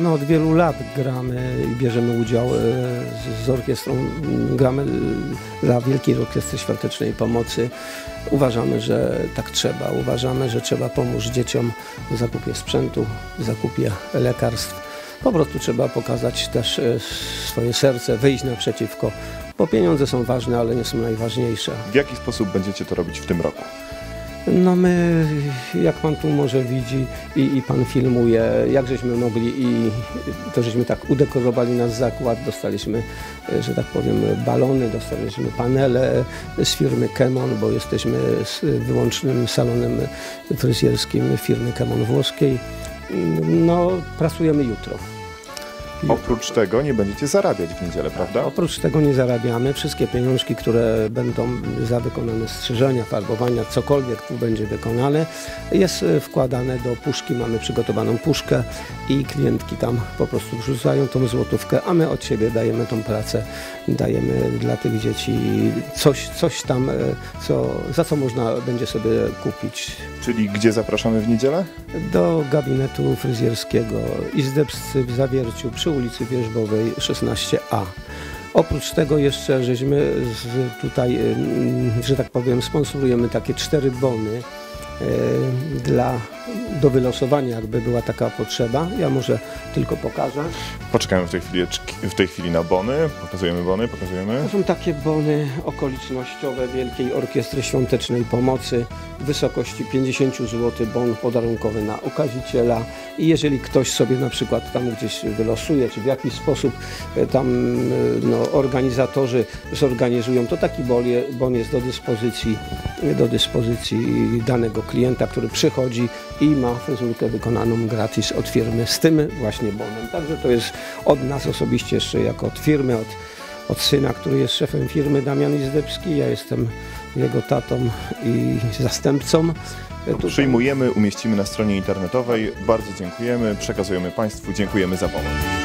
No, od wielu lat gramy i bierzemy udział e, z, orkiestrą. Gramy e, dla Wielkiej Orkiestry Świątecznej Pomocy. Uważamy, że tak trzeba. Uważamy, że trzeba pomóc dzieciom w zakupie sprzętu, w zakupie lekarstw. Po prostu trzeba pokazać też e, swoje serce, wyjść naprzeciwko, bo pieniądze są ważne, ale nie są najważniejsze. W jaki sposób będziecie to robić w tym roku? No my, jak pan tu może widzi i, i pan filmuje, jak żeśmy mogli i to żeśmy tak udekorowali nasz zakład, dostaliśmy, że tak powiem, balony, dostaliśmy panele z firmy Kemon, bo jesteśmy wyłącznym salonem fryzjerskim firmy Kemon włoskiej. No, pracujemy jutro. Oprócz tego nie będziecie zarabiać w niedzielę, prawda? Oprócz tego nie zarabiamy. Wszystkie pieniążki, które będą za wykonane strzyżenia, farbowania, cokolwiek tu będzie wykonane, jest e, wkładane do puszki. Mamy przygotowaną puszkę i klientki tam po prostu wrzucają tą złotówkę, a my od siebie dajemy tą pracę, dajemy dla tych dzieci coś, coś tam, e, co, za co można będzie sobie kupić. Czyli gdzie zapraszamy w niedzielę? Do gabinetu fryzjerskiego Izdebscy w Zawierciu przy ulicy Wierzbowej 16A. Oprócz tego jeszcze żeśmy tutaj, że tak powiem, sponsorujemy takie cztery bony y, dla, do wylosowania, jakby była taka potrzeba. Ja może tylko pokażę. Poczekamy w tej chwili, w tej chwili na bony. Pokazujemy bony, pokazujemy. To są takie bony okolicznościowe Wielkiej Orkiestry Świątecznej Pomocy w wysokości 50 zł, bon podarunkowy na okaziciela i jeżeli ktoś sobie na przykład tam gdzieś wylosuje, czy w jakiś sposób e, tam e, no, organizatorzy zorganizują, to taki bon jest do dyspozycji, do dyspozycji danego klienta, który przychodzi i ma fryzurkę wykonaną gratis od firmy z tym właśnie bonem. Także to jest od nas osobiście jeszcze jako od firmy, od od syna, który jest szefem firmy Damian Izdebski. Ja jestem jego tatą i zastępcą. Tutaj- Przyjmujemy, umieścimy na stronie internetowej. Bardzo dziękujemy, przekazujemy Państwu, dziękujemy za pomoc.